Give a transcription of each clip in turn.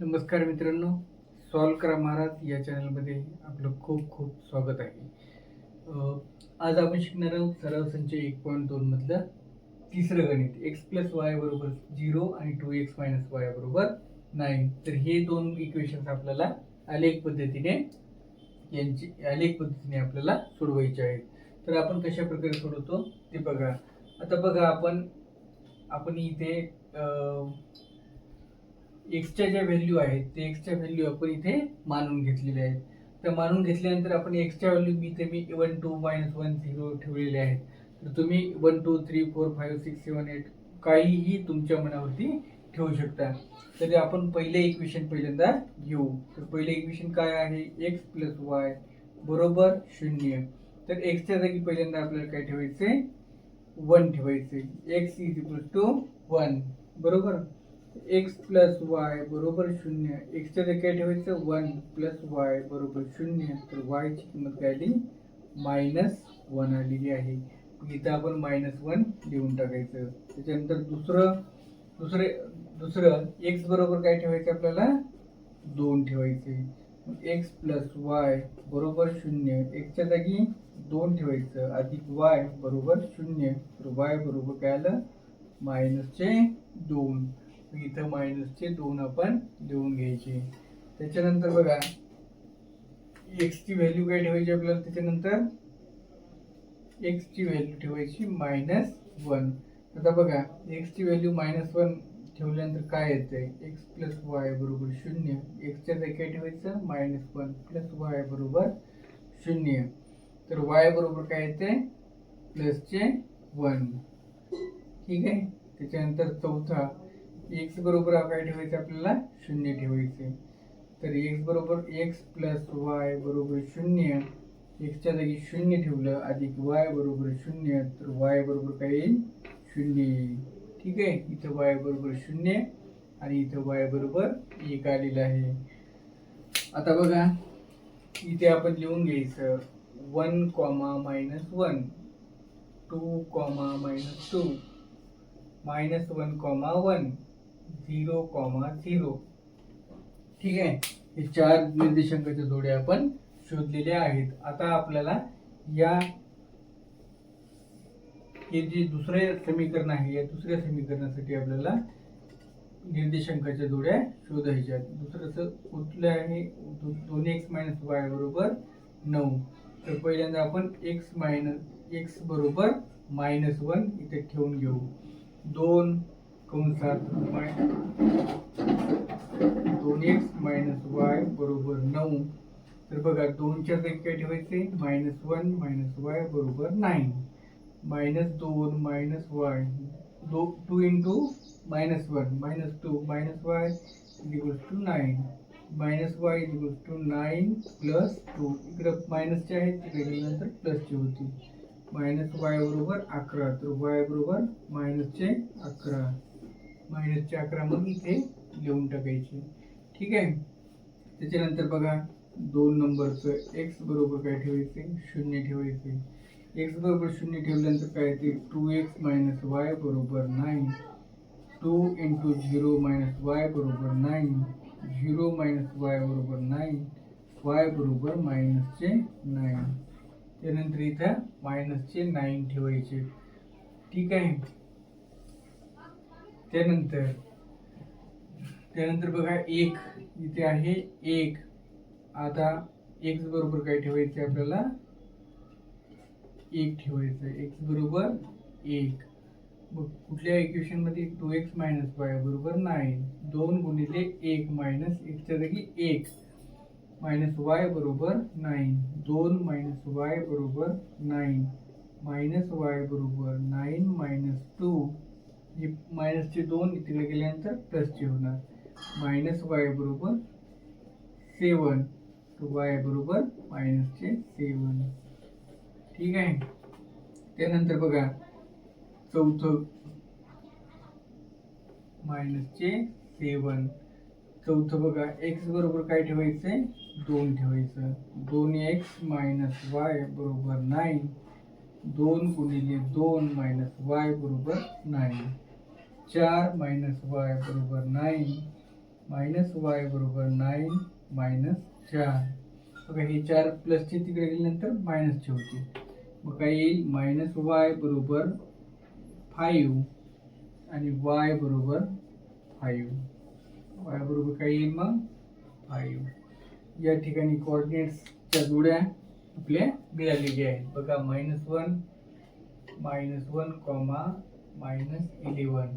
नमस्कार मित्रांनो सॉल्व करा महाराज या चॅनलमध्ये आपलं खूप खूप स्वागत आहे. आज आपण शिकणार आहोत सराव संच एक पॉईंट दोन मधलं तिसरं गणित. एक्स प्लस वाय बरोबर झिरो आणि टू एक्स मायनस वाय बरोबर नाईन तर हे दोन इक्वेशन्स आपल्याला आलेख पद्धतीने यांची आलेख पद्धतीने आपल्याला सोडवायचे आहेत. तर आपण कशा प्रकारे सोडवतो ते बघा. आता बघा आपण आपण इथे एक्सच्या ज्या व्हॅल्यू आहेत ते एक्सच्या व्हॅल्यू आपण इथे मानून घेतलेल्या आहेत. तर मानून घेतल्यानंतर आपण एक्सच्या व्हॅल्यू मी इथे मी one two minus one zero ठेवलेले आहेत. तर तुम्ही one two three four five six seven eight काहीही तुमच्या मनावरती ठेवू शकता. तरी आपण पहिले इक्वेशन पहिल्यांदा घेऊ. तर पहिले इक्वेशन काय आहे? एक्स प्लस वाय बरोबर शून्य. तर एक्सच्या जागी पहिल्यांदा आपल्याला काय ठेवायचे वन ठेवायचे X is equal to one बरोबर? एक्स प्लस वाय बरोबर शून्य. एक्सच्या जागी काय ठेवायचं वन प्लस वाय बरोबर शून्य तर वायची किंमत काय आली? मायनस वन आलेली आहे. इथं आपण मायनस वन लिहून टाकायचं. त्याच्यानंतर दुसरं दुसरे दुसरं एक्स बरोबर काय ठेवायचं आपल्याला? दोन ठेवायचे. एक्स प्लस वाय बरोबर शून्य. एक्सच्या जागी दोन ठेवायचं. अधिक वाय बरोबर शून्य. तर वाय बरोबर काय आलं? मायनसचे दोन. इथं मायनसचे दोन आपण लिहून घ्यायचे. त्याच्यानंतर बघा एक्सची व्हॅल्यू काय ठेवायची आपल्याला? त्याच्यानंतर एक्सची व्हॅल्यू ठेवायची मायनस वन आता बघा एक्सची व्हॅल्यू मायनस वन ठेवल्यानंतर काय येतंय? एक्स प्लस वाय बरोबर शून्य. एक्सच्या जागी काय ठेवायचं? मायनस वन प्लस वाय बरोबर शून्य. तर वाय बरोबर काय येते प्लसचे वन ठीक आहे? त्याच्यानंतर चौथा. एक्स बरोबर काय ठेवायचं आपल्याला शून्य ठेवायचे. तर एक्स बरोबर एक्स प्लस वाय बरोबर शून्य एक्सच्या जागी शून्य ठेवलं अधिक वाय बरोबर शून्य तर वाय बरोबर काय येईल? शून्य. येईल ठीक आहे? इथं वाय बरोबर शून्य आणि इथं वाय बरोबर एक आलेलं आहे. आता बघा इथे आपण लिहून घ्यायचं. One comma minus one two comma minus two minus one comma one. Zero comma zero. ठीक आहे? हे चार निर्देशांकाच्या जोड्या आपण शोधलेल्या आहेत. आता आपल्याला या हे जे दुसरे समीकरण आहे या दुसऱ्या समीकरणासाठी आपल्याला निर्देशांकाच्या जोड्या शोधायच्या दुसरं कुठलं आहे. दोन एक्स मायनस वाय बरोबर नऊ. तर पहिल्यांदा आपण एक्स मायनस एक्स बरोबर मायनस वन इथे ठेवून घेऊ. दोन कंसात माय दोन एक्स मायनस वाय बरोबर नऊ. तर बघा दोनच्या जागी काय ठेवायचे मायनस वन मायनस वाय बरोबर नाईन मायनस दोन minus Y though two into minus one minus two minus Y is equals to nine minus Y is equals to nine plus two इकडं मायनसचे आहेत तिकडे गेल्यानंतर प्लसची होती मायनस वाय बरोबर अकरा तर वाय बरोबर मायनसचे अकरा. मायनसचे अकरा मग इथे लिहून टाकायचे. ठीक आहे? त्याच्यानंतर बघा, दोन नंबरचं एक्स बरोबर ठेवायचे? शून्य एक्स बरोबर शून्य टू एक्स मायनस वाय बरोबर nine two into zero minus Y बरोबर नाईन झिरो मायनस वाय बरोबर नाईन वाय बरोबर मायनसचे नाईन त्यानंतर इथं मायनसचे नाईन ठेवायचे. ठीक आहे? त्यानंतर त्यानंतर बघा एक इथे आहे एक. आता एक्स बरोबर काय ठेवायचं आपल्याला? एक ठेवायचं एक्स बरोबर एक. मग कुठल्या इक्वेशनमध्ये टू एक्स मायनस वाय बरोबर नाईन दोन गुणिले एक मायनस एकच्या जागी एक. मायनस वाय बरोबर नाईन दोन मायनस वाय बरोबर नाईन मायनस वाय बरोबर नाईन मायनस टू हे मायनसचे दोन तिकडे गेल्यानंतर प्लसची होणार. मायनस वाय बरोबर सेवन वाय बरोबर मायनसचे सेवन ठीक आहे? त्यानंतर बघा. चौथं मायनसचे सेवन चौथं बघा. एक्स बरोबर काय ठेवायचंय? दोन ठेवायचं. दोन एक्स मायनस वाय बरोबर नाईन दोन गुणिले दोन मायनस वाय बरोबर नाईन चार मायनस वाय बरोबर नाईन मायनस वाय बरोबर नाईन मायनस चार. बघा हे चार प्लसचे तिकडे गेल्यानंतर मायनसचे होते मग काय येईल मायनस वाय बरोबर फाईव्ह आणि वाय बरोबर फाईव्ह वाय बरोबर काय येईल मग? फाईव्ह या ठिकाणी कॉर्डिनेट्सच्या जोड्या आपल्या मिळालेल्या आहेत. बघा minus one minus one comma minus eleven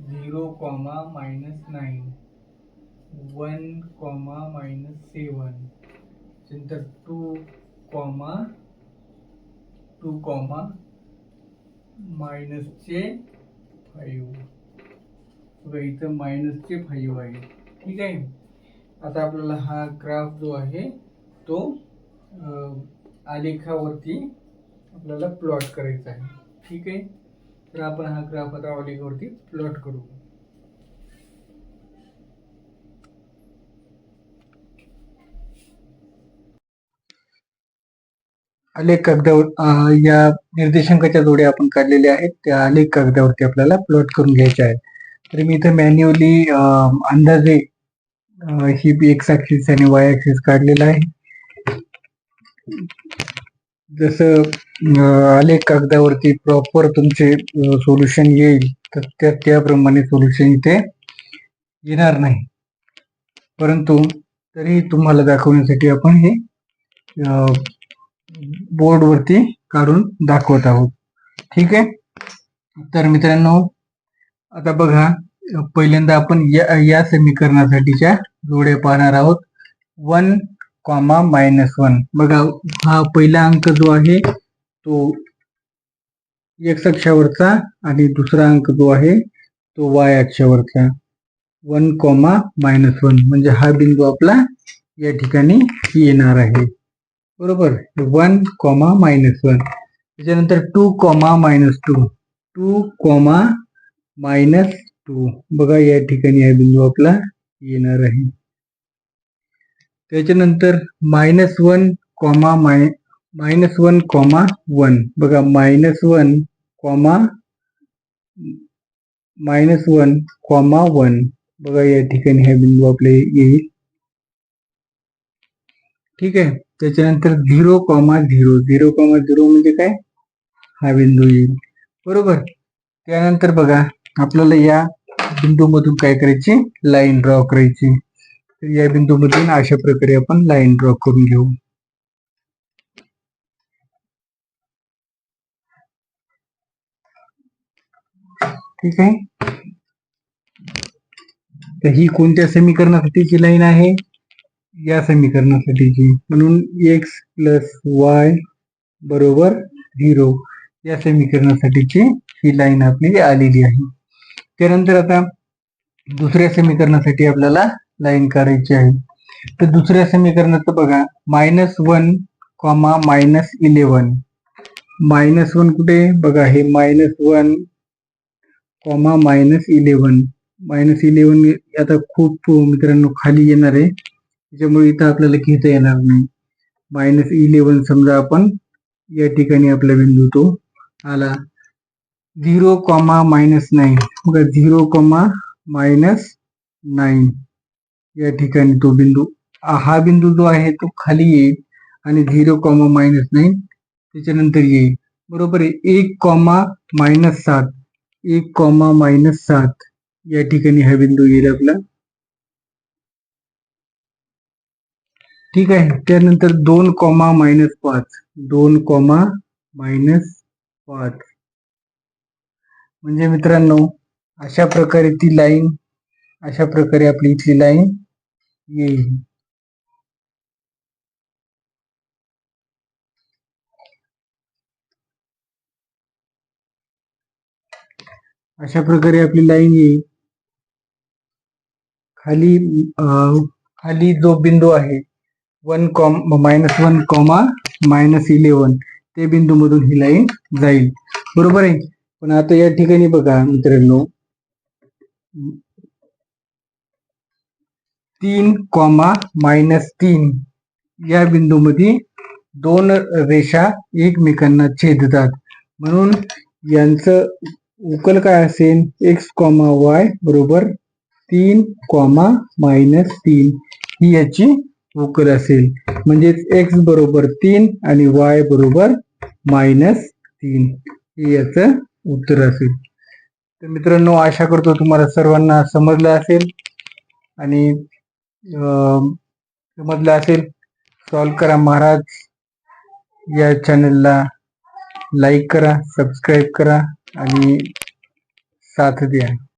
zero comma minus nine one comma minus seven. नंतर टू कॉमा टू कॉमा मायनसचे फाईव्ह. बघा इथं मायनसचे फाईव्ह आहे. ठीक आहे? आता आपल्याला हा ग्राफ जो आहे तो आलेखावरती आपल्याला प्लॉट करायचा आहे. ठीक आहे? तर आपण हा ग्राफ आता ऑलिगवरती प्लॉट करू. आलेख कागदावर या निर्देशांकाच्या जोड्या आपण काढलेल्या आहेत. त्या आलेख कागदावरती आपल्याला प्लॉट करून घ्यायच्या आहेत. तर मी इथं मॅन्युअली अंदाजे ही एक्स ऍक्सिस आणि वाय ऍक्सिस काढलेला आहे. जसं आलेख कागदावरती प्रॉपर तुमचे सोल्युशन येईल तर त्या त्याप्रमाणे सोल्युशन इथे येणार नाही. परंतु तरी तुम्हाला दाखवण्यासाठी आपण हे बोर्डवरती काढून दाखवत आहोत. ठीक आहे? तर मित्रांनो आता बघा पहिल्यांदा आपण या या समीकरणासाठीच्या जोड्या पाहणार आहोत. One comma minus one. बघा हा पहिला अंक जो आहे तो एक्स अक्षावरचा आणि दुसरा अंक जो आहे तो Y अक्षावरचा. One comma minus one. म्हणजे हा बिंदू आपला या ठिकाणी येणार आहे. बरोबर? One comma minus one. त्याच्यानंतर two comma minus two. Two comma minus two. बघा या ठिकाणी हा बिंदू आपला येणार आहे. त्याच्यानंतर minus one comma my minus one comma one बघा minus one comma minus one comma one बघा या ठिकाणी हा बिंदू आपले येईल. ठीक आहे? त्याच्यानंतर zero comma zero zero comma zero म्हणजे काय? हा बिंदू येईल. बरोबर? त्यानंतर बघा आपल्याला या बिंदूमधून काय करायची? लाईन ड्रॉ करायची. तर या बिंदूमधून अशा प्रकारे आपण लाईन ड्रॉ करून घेऊ. ठीक आहे? तर ही कोणत्या समीकरणासाठीची लाईन आहे? या समीकरणासाठीची. म्हणून एक्स प्लस वाय बरोबर झिरो या समीकरणासाठीची ही लाईन आपली आलेली आहे. त्यानंतर आता दुसऱ्या समीकरणासाठी आपल्याला लाईन काढायची आहे. तर दुसऱ्या समीकरणाचं बघा minus one comma minus eleven minus one कुठे? बघा हे minus one comma minus eleven minus eleven आता खूप मित्रांनो खाली येणार आहे. त्याच्यामुळे इथं आपल्याला घेता येणार नाही. मायनस इलेवन समजा आपण या ठिकाणी आपला बिंदू तो आला. झिरो कॉमा मायनस नाईन बघा झिरो कॉमा मायनस नाईन या ठिकाणी तो बिंदू हा बिंदू जो आहे तो खाली येईल आणि झिरो कॉमा मायनस नाईन त्याच्यानंतर येईल. बरोबर आहे एक कॉमा मायनस सात एक कॉमा मायनस सात या ठिकाणी हा बिंदू येईल आपला. ठीक आहे त्यानंतर दोन कॉमा मायनस पाच दोन कॉमा मायनस पाच. म्हणजे मित्रांनो अशा प्रकारे ती लाईन अशा प्रकारे आपली इथली लाईन येईल अशा प्रकारे आपली लाईन येईल खाली खाली जो बिंदू आहे one comma minus one comma minus eleven ते बिंदू मधून ही लाईन जाईल. बरोबर आहे? पण आता या ठिकाणी बघा मित्रांनो तीन कॉमा मायनस तीन. या बिंदूमध्ये दोन रेषा एकमेकांना छेदतात. म्हणून यांचं उकल काय असेल? एक्स कॉमा वाय बरोबर तीन कॉमा मायनस तीन. ही याची उकल असेल. म्हणजेच एक्स बरोबर तीन आणि वाय बरोबर मायनस तीन. हे याचं उत्तर असेल. तर मित्रांनो आशा करतो तुम्हाला सर्वांना समजलं असेल. आणि समजलं असेल सॉल्व करा महाराज. या चॅनलला लाईक करा सबस्क्राईब करा आणि साथ द्या.